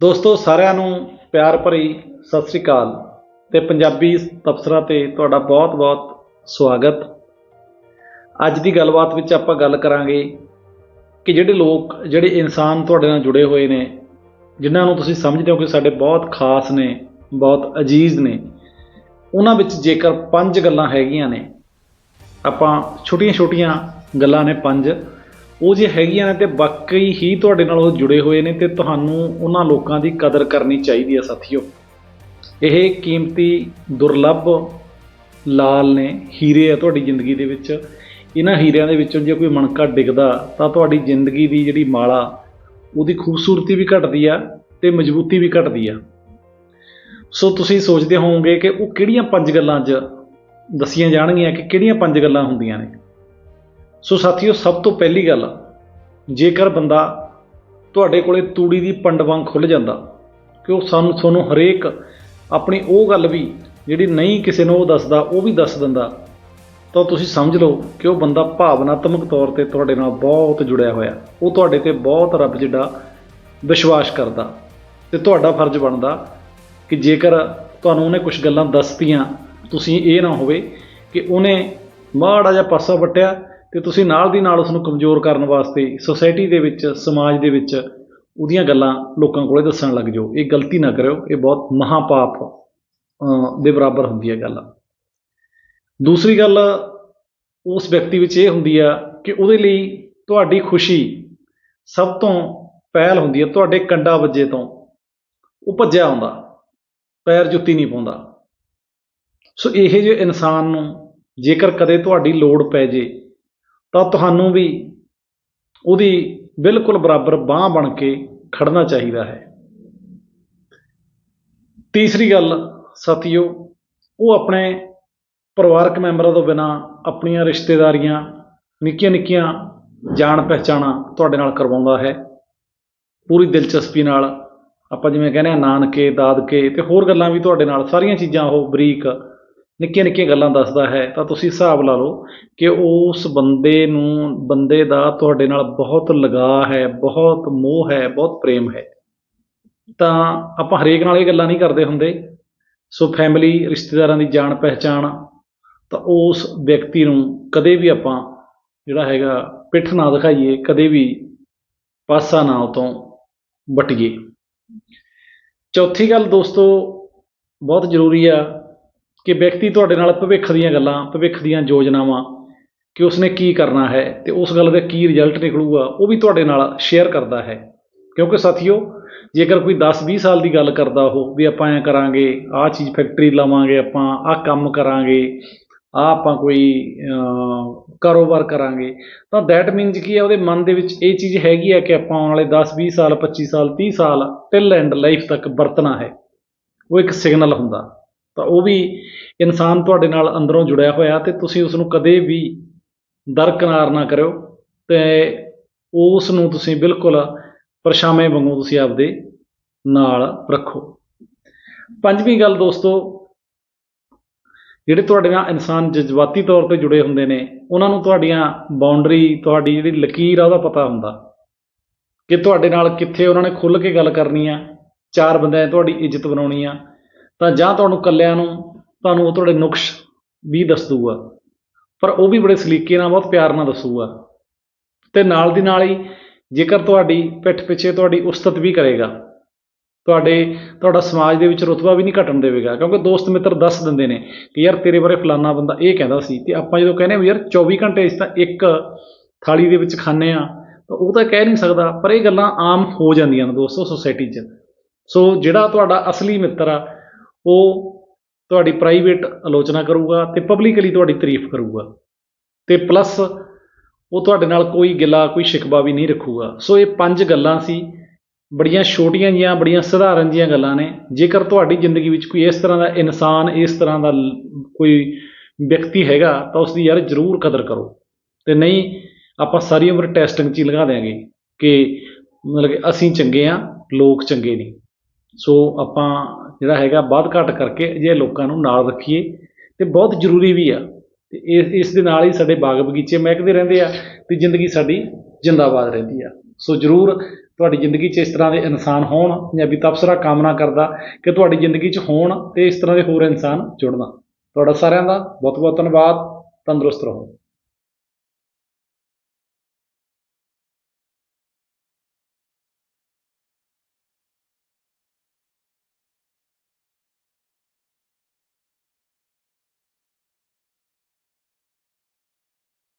ਦੋਸਤੋ, ਸਾਰਿਆਂ ਨੂੰ ਪਿਆਰ ਭਰੀ ਸਤਿ ਸ੍ਰੀ ਅਕਾਲ ਤੇ ਪੰਜਾਬੀ ਤਬਸਰਾ ਤੇ ਤੁਹਾਡਾ ਬਹੁਤ-ਬਹੁਤ ਸਵਾਗਤ। ਅੱਜ ਦੀ ਗੱਲਬਾਤ ਵਿੱਚ ਆਪਾਂ ਗੱਲ ਕਰਾਂਗੇ ਕਿ ਜਿਹੜੇ ਲੋਕ, ਜਿਹੜੇ ਇਨਸਾਨ ਤੁਹਾਡੇ ਨਾਲ ਜੁੜੇ ਹੋਏ ਨੇ, ਜਿਨ੍ਹਾਂ ਨੂੰ ਤੁਸੀਂ ਸਮਝਦੇ ਹੋ ਕਿ ਸਾਡੇ ਬਹੁਤ ਖਾਸ ਨੇ, ਬਹੁਤ ਅਜੀਜ਼ ਨੇ, ਉਹਨਾਂ ਵਿੱਚ ਜੇਕਰ ਪੰਜ ਗੱਲਾਂ ਹੈਗੀਆਂ ਨੇ, ਆਪਾਂ ਛੋਟੀਆਂ-ਛੋਟੀਆਂ ਗੱਲਾਂ ਨੇ ਪੰਜ। ਉਹ ਜੇ ਹੈਗੀਆਂ ਨੇ ਤੇ ਵਾਕਈ ਹੀ ਤੁਹਾਡੇ ਨਾਲ ਉਹ ਜੁੜੇ ਹੋਏ ਨੇ ਤੇ ਤੁਹਾਨੂੰ ਉਹਨਾਂ ਲੋਕਾਂ ਦੀ ਕਦਰ ਕਰਨੀ ਚਾਹੀਦੀ ਹੈ ਸਾਥੀਓ। ਇਹ ਕੀਮਤੀ, ਦੁਰਲੱਭ ਲਾਲ ਨੇ, ਹੀਰੇ ਆ ਤੁਹਾਡੀ ਜ਼ਿੰਦਗੀ ਦੇ ਵਿੱਚ। ਇਹਨਾਂ ਹੀਰਿਆਂ ਦੇ ਵਿੱਚੋਂ ਜੇ ਕੋਈ ਮਣਕਾ ਡਿੱਗਦਾ ਤਾਂ ਤੁਹਾਡੀ ਜ਼ਿੰਦਗੀ ਦੀ ਜਿਹੜੀ ਮਾਲਾ, ਉਹਦੀ ਖੂਬਸੂਰਤੀ ਵੀ ਘਟਦੀ ਆ ਤੇ ਮਜ਼ਬੂਤੀ ਵੀ ਘਟਦੀ ਆ। ਸੋ ਤੁਸੀਂ ਸੋਚਦੇ ਹੋਵੋਗੇ ਕਿ ਉਹ ਕਿਹੜੀਆਂ ਪੰਜ ਗੱਲਾਂ 'ਚ ਦੱਸੀਆਂ ਜਾਣਗੀਆਂ, ਕਿ ਕਿਹੜੀਆਂ ਪੰਜ ਗੱਲਾਂ ਹੁੰਦੀਆਂ ਨੇ? ਸੋ ਸਾਥੀਓ, ਸਭ ਤੋਂ ਪਹਿਲੀ ਗੱਲ, ਜੇਕਰ ਬੰਦਾ ਤੁਹਾਡੇ ਕੋਲੇ ਤੂੜੀ ਦੀ ਪੰਡ ਵਾਂਗ ਖੁੱਲ ਜਾਂਦਾ, ਕਿ ਉਹ ਸਾਨੂੰ, ਤੁਹਾਨੂੰ ਹਰੇਕ ਆਪਣੀ ਉਹ ਗੱਲ ਵੀ ਜਿਹੜੀ ਨਹੀਂ ਕਿਸੇ ਨੂੰ ਉਹ ਦੱਸਦਾ, ਉਹ ਵੀ ਦੱਸ ਦਿੰਦਾ, ਤਾਂ ਤੁਸੀਂ ਸਮਝ ਲਓ ਕਿ ਉਹ ਬੰਦਾ ਭਾਵਨਾਤਮਕ ਤੌਰ ਤੇ ਤੁਹਾਡੇ ਨਾਲ ਬਹੁਤ ਜੁੜਿਆ ਹੋਇਆ। ਉਹ ਤੁਹਾਡੇ ਤੇ ਬਹੁਤ ਰੱਬ ਜਿੱਡਾ ਵਿਸ਼ਵਾਸ ਕਰਦਾ ਤੇ ਤੁਹਾਡਾ ਫਰਜ਼ ਬਣਦਾ ਕਿ ਜੇਕਰ ਤੁਹਾਨੂੰ ਉਹਨੇ ਕੁਝ ਗੱਲਾਂ ਦੱਸਤੀਆਂ, ਤੁਸੀਂ ਇਹ ਨਾ ਹੋਵੇ ਕਿ ਉਹਨੇ ਮਾੜਾ ਜਿਹਾ ਪਾਸਾ ਵਟਿਆ ਤੇ ਤੁਸੀਂ ਨਾਲ ਦੀ ਨਾਲ ਉਸ ਨੂੰ ਕਮਜ਼ੋਰ ਕਰਨ ਵਾਸਤੇ ਸੋਸਾਇਟੀ ਦੇ ਵਿੱਚ, ਸਮਾਜ ਦੇ ਵਿੱਚ ਉਹਦੀਆਂ ਗੱਲਾਂ ਲੋਕਾਂ ਕੋਲੇ ਦੱਸਣ ਲੱਗ ਜਾਓ। ਇਹ ਗਲਤੀ ਨਾ ਕਰਿਓ। ਇਹ ਬਹੁਤ ਮਹਾਪਾਪ ਦੇ ਬਰਾਬਰ ਹੁੰਦੀ ਹੈ ਗੱਲ। ਦੂਸਰੀ ਗੱਲ ਉਸ ਵਿਅਕਤੀ ਵਿੱਚ ਇਹ ਹੁੰਦੀ ਆ ਕਿ ਉਹਦੇ ਲਈ ਤੁਹਾਡੀ ਖੁਸ਼ੀ ਸਭ ਤੋਂ ਪਹਿਲ ਹੁੰਦੀ ਹੈ। ਤੁਹਾਡੇ ਕੰਡਾ ਵੱਜੇ ਤੋਂ ਉਹ ਭੱਜਿਆ ਆਉਂਦਾ, ਪੈਰ ਜੁੱਤੀ ਨਹੀਂ ਪਾਉਂਦਾ। ਸੋ ਇਹ ਜਿਹੇ ਇਨਸਾਨ ਨੂੰ ਜੇਕਰ ਕਦੇ ਤੁਹਾਡੀ ਲੋੜ ਪੈ ਜੇ ਤਾਂ ਤੁਹਾਨੂੰ ਵੀ ਉਹਦੀ ਬਿਲਕੁਲ ਬਰਾਬਰ ਬਾਹ ਬਣ ਕੇ ਖੜਨਾ ਚਾਹੀਦਾ ਹੈ। ਤੀਸਰੀ ਗੱਲ, ਸਾਥੀਓ, ਉਹ ਆਪਣੇ ਪਰਿਵਾਰਕ ਮੈਂਬਰਾਂ ਤੋਂ ਬਿਨਾ ਆਪਣੀਆਂ ਰਿਸ਼ਤੇਦਾਰੀਆਂ ਨਿੱਕੀਆਂ ਨਿੱਕੀਆਂ ਜਾਣ ਪਹਿਚਾਣਾ ਤੁਹਾਡੇ ਨਾਲ ਕਰਵਾਉਂਦਾ ਹੈ। ਪੂਰੀ ਦਿਲਚਸਪੀ ਨਾਲ ਆਪਾਂ ਜਿਵੇਂ ਕਹਿੰਦੇ ਆ ਨਾਨਕੇ, ਦਾਦਕੇ ਤੇ ਹੋਰ ਗੱਲਾਂ ਵੀ ਤੁਹਾਡੇ ਨਾਲ, ਸਾਰੀਆਂ ਚੀਜ਼ਾਂ ਉਹ ਬਰੀਕ ਨਿੱਕੀਆਂ ਨਿੱਕੀਆਂ ਗੱਲਾਂ ਦੱਸਦਾ ਹੈ, ਤਾਂ ਤੁਸੀਂ ਹਿਸਾਬ ਲਾ ਲਓ ਕਿ ਉਸ ਬੰਦੇ ਨੂੰ, ਬੰਦੇ ਦਾ ਤੁਹਾਡੇ ਨਾਲ ਬਹੁਤ ਲਗਾਅ ਹੈ, ਬਹੁਤ ਮੋਹ ਹੈ, ਬਹੁਤ ਪ੍ਰੇਮ ਹੈ। ਤਾਂ ਆਪਾਂ ਹਰੇਕ ਨਾਲ ਇਹ ਗੱਲਾਂ ਨਹੀਂ ਕਰਦੇ ਹੁੰਦੇ। ਸੋ ਫੈਮਿਲੀ ਰਿਸ਼ਤੇਦਾਰਾਂ ਦੀ ਜਾਣ ਪਹਿਚਾਣ, ਤਾਂ ਉਸ ਵਿਅਕਤੀ ਨੂੰ ਕਦੇ ਵੀ ਆਪਾਂ ਜਿਹੜਾ ਹੈਗਾ ਪਿੱਠ ਨਾ ਦਿਖਾਈਏ, ਕਦੇ ਵੀ ਪਾਸਾ ਨਾ ਉਹ ਤੋਂ ਵਟੀਏ। ਚੌਥੀ ਗੱਲ ਦੋਸਤੋ, ਬਹੁਤ ਜ਼ਰੂਰੀ ਆ ਕਿ ਵਿਅਕਤੀ ਤੁਹਾਡੇ ਨਾਲ ਭਵਿੱਖ ਦੀਆਂ ਗੱਲਾਂ, ਭਵਿੱਖ ਦੀਆਂ ਯੋਜਨਾਵਾਂ, ਕਿ ਉਸਨੇ ਕੀ ਕਰਨਾ ਹੈ ਤੇ ਉਸ ਗੱਲ ਦਾ ਕੀ ਰਿਜ਼ਲਟ ਨਿਕਲੂਗਾ, ਉਹ ਵੀ ਤੁਹਾਡੇ ਨਾਲ ਸ਼ੇਅਰ ਕਰਦਾ ਹੈ। ਕਿਉਂਕਿ ਸਾਥੀਓ, ਜੇਕਰ ਕੋਈ 10-20 ਸਾਲ ਦੀ ਗੱਲ ਕਰਦਾ ਉਹ ਵੀ ਆਪਾਂ ਐਂ ਕਰਾਂਗੇ, ਆਹ ਚੀਜ਼ ਫੈਕਟਰੀ ਲਾਵਾਂਗੇ ਆਪਾਂ, ਆਹ ਕੰਮ ਕਰਾਂਗੇ, ਆਹ ਆਪਾਂ ਕੋਈ ਕਾਰੋਬਾਰ ਕਰਾਂਗੇ, ਤਾਂ ਦੈਟ ਮੀਨਸ ਕੀ ਹੈ, ਉਹਦੇ ਮਨ ਦੇ ਵਿੱਚ ਇਹ ਚੀਜ਼ ਹੈਗੀ ਹੈ ਕਿ ਆਪਾਂ ਆਉਣ ਵਾਲੇ 10-20 ਸਾਲ 25 ਸਾਲ 30 ਸਾਲ ਟਿਲ ਐਂਡ ਲਾਈਫ ਤੱਕ ਵਰਤਣਾ ਹੈ। ਉਹ ਇੱਕ ਸਿਗਨਲ ਹੁੰਦਾ। ਤਾਂ ਉਹ ਵੀ ਇਨਸਾਨ ਤੁਹਾਡੇ ਨਾਲ ਅੰਦਰੋਂ ਜੁੜਿਆ ਹੋਇਆ ਤੇ ਤੁਸੀਂ ਉਸ ਨੂੰ ਕਦੇ ਵੀ ਦਰਕਨਾਰ ਨਾ ਕਰਿਓ ਤੇ ਉਸ ਨੂੰ ਤੁਸੀਂ ਬਿਲਕੁਲ ਪਰਛਾਵੇਂ ਵਾਂਗੂ ਤੁਸੀਂ ਆਪਦੇ ਨਾਲ ਰੱਖੋ। ਪੰਜਵੀਂ ਗੱਲ ਦੋਸਤੋ, ਜਿਹੜੇ ਤੁਹਾਡੇ ਨਾਲ ਇਨਸਾਨ ਜਜ਼ਬਾਤੀ ਤੌਰ ਤੇ ਜੁੜੇ ਹੁੰਦੇ ਨੇ, ਉਹਨਾਂ ਨੂੰ ਤੁਹਾਡੀਆਂ ਬਾਉਂਡਰੀ ਤੁਹਾਡੀ ਜਿਹੜੀ ਲਕੀਰ ਆ, ਉਹਦਾ ਪਤਾ ਹੁੰਦਾ। ਕਿ ਤੁਹਾਡੇ ਨਾਲ ਕਿੱਥੇ ਉਹਨਾਂ ਨੇ ਖੁੱਲ੍ਹ ਕੇ ਗੱਲ ਕਰਨੀ ਆ, ਚਾਰ ਬੰਦਿਆਂ 'ਚ ਤੁਹਾਡੀ ਇੱਜ਼ਤ ਬਣਾਉਣੀ ਆ ਤਾਂ ਜਾਂ ਤੁਹਾਨੂੰ ਇਕੱਲਿਆਂ ਨੂੰ ਤੁਹਾਨੂੰ ਉਹ ਤੁਹਾਡੇ ਨੁਕਸ ਵੀ ਦੱਸ ਦੂਗਾ ਪਰ ਉਹ ਵੀ ਬੜੇ ਸਲੀਕੇ ਨਾਲ, ਬਹੁਤ ਪਿਆਰ ਨਾਲ ਦੱਸੂਗਾ। ਤੇ ਨਾਲ ਦੀ ਨਾਲ ਹੀ ਜੇਕਰ ਤੁਹਾਡੀ ਪਿੱਠ ਪਿੱਛੇ ਤੁਹਾਡੀ ਉਸਤਤ ਵੀ ਕਰੇਗਾ, ਤੁਹਾਡੇ, ਤੁਹਾਡਾ ਸਮਾਜ ਦੇ ਵਿੱਚ ਰੁਤਬਾ ਵੀ ਨਹੀਂ ਘਟਣ ਦੇਵੇਗਾ, ਕਿਉਂਕਿ ਦੋਸਤ ਮਿੱਤਰ ਦੱਸ ਦਿੰਦੇ ਨੇ ਕਿ ਯਾਰ ਤੇਰੇ ਬਾਰੇ ਫਲਾਨਾ ਬੰਦਾ ਇਹ ਕਹਿੰਦਾ ਸੀ ਤੇ ਆਪਾਂ ਜਦੋਂ ਕਹਿੰਦੇ ਵੀ ਯਾਰ 24 ਘੰਟੇ ਇਸ ਤਾਂ ਇੱਕ ਥਾਲੀ ਦੇ ਵਿੱਚ ਖਾਂਦੇ ਆ ਤਾਂ ਉਹ ਤਾਂ ਕਹਿ ਨਹੀਂ ਸਕਦਾ, ਪਰ ਇਹ ਗੱਲਾਂ ਆਮ ਹੋ ਜਾਂਦੀਆਂ ਨੇ ਦੋਸਤੋ ਸੋਸਾਇਟੀ 'ਚ। ਸੋ ਜਿਹੜਾ ਤੁਹਾਡਾ ਅਸਲੀ ਮਿੱਤਰ ਆ ਉਹ ਤੁਹਾਡੀ ਪ੍ਰਾਈਵੇਟ ਆਲੋਚਨਾ ਕਰੂਗਾ ਤੇ ਪਬਲਿਕਲੀ ਤੁਹਾਡੀ ਤਾਰੀਫ ਕਰੂਗਾ। ਤੇ ਪਲੱਸ ਉਹ ਤੁਹਾਡੇ ਨਾਲ ਕੋਈ ਗਿਲਾ, ਕੋਈ ਸ਼ਿਕਵਾ ਵੀ ਨਹੀਂ ਰੱਖੂਗਾ। ਸੋ ਇਹ ਪੰਜ ਗੱਲਾਂ ਸੀ। ਬੜੀਆਂ ਛੋਟੀਆਂ ਜੀਆਂ, ਬੜੀਆਂ ਸਧਾਰਨ ਜੀਆਂ ਗੱਲਾਂ ਨੇ। ਜੇਕਰ ਤੁਹਾਡੀ ਜ਼ਿੰਦਗੀ ਵਿੱਚ ਕੋਈ ਇਸ ਤਰ੍ਹਾਂ ਦਾ ਇਨਸਾਨ, ਇਸ ਤਰ੍ਹਾਂ ਦਾ ਕੋਈ ਵਿਅਕਤੀ ਹੈਗਾ, ਤਾਂ ਉਸ ਦੀ ਯਾਰ ਜ਼ਰੂਰ ਕਦਰ ਕਰੋ। ਤੇ ਨਹੀਂ, ਆਪਾਂ ਸਾਰੀ ਉਮਰ ਟੈਸਟਿੰਗ 'ਚ ਹੀ ਲਗਾ ਦਿਆਂਗੇ ਕਿ ਮਤਲਬ ਕਿ ਅਸੀਂ ਚੰਗੇ ਆ, ਲੋਕ ਚੰਗੇ ਨਹੀਂ। ਸੋ ਆਪਾਂ ਜਿਹੜਾ ਹੈਗਾ ਬਾਦ ਘੱਟ ਕਰਕੇ ਅਜਿਹੇ ਲੋਕਾਂ ਨੂੰ ਨਾਲ ਰੱਖੀਏ ਤੇ ਬਹੁਤ ਜ਼ਰੂਰੀ ਵੀ ਆ। ਤੇ ਇਸ ਇਸ ਦੇ ਨਾਲ ਹੀ ਸਾਡੇ ਬਾਗ ਬਗੀਚੇ ਮਹਿਕਦੇ ਰਹਿੰਦੇ ਆ ਤੇ ਜ਼ਿੰਦਗੀ ਸਾਡੀ ਜਿੰਦਾਬਾਦ ਰਹਿੰਦੀ ਆ। ਸੋ ਜ਼ਰੂਰ ਤੁਹਾਡੀ ਜ਼ਿੰਦਗੀ 'ਚ ਇਸ ਤਰ੍ਹਾਂ ਦੇ ਇਨਸਾਨ ਹੋਣ ਪੰਜਾਬੀ ਤਬਸਰਾ ਕਾਮਨਾ ਕਰਦਾ ਕਿ ਤੁਹਾਡੀ ਜ਼ਿੰਦਗੀ 'ਚ ਹੋਣ ਤੇ ਇਸ ਤਰ੍ਹਾਂ ਦੇ ਹੋਰ ਇਨਸਾਨ ਜੁੜਨਾ। ਤੁਹਾਡਾ ਸਾਰਿਆਂ ਦਾ ਬਹੁਤ ਬਹੁਤ ਧੰਨਵਾਦ। ਤੰਦਰੁਸਤ ਰਹੋ।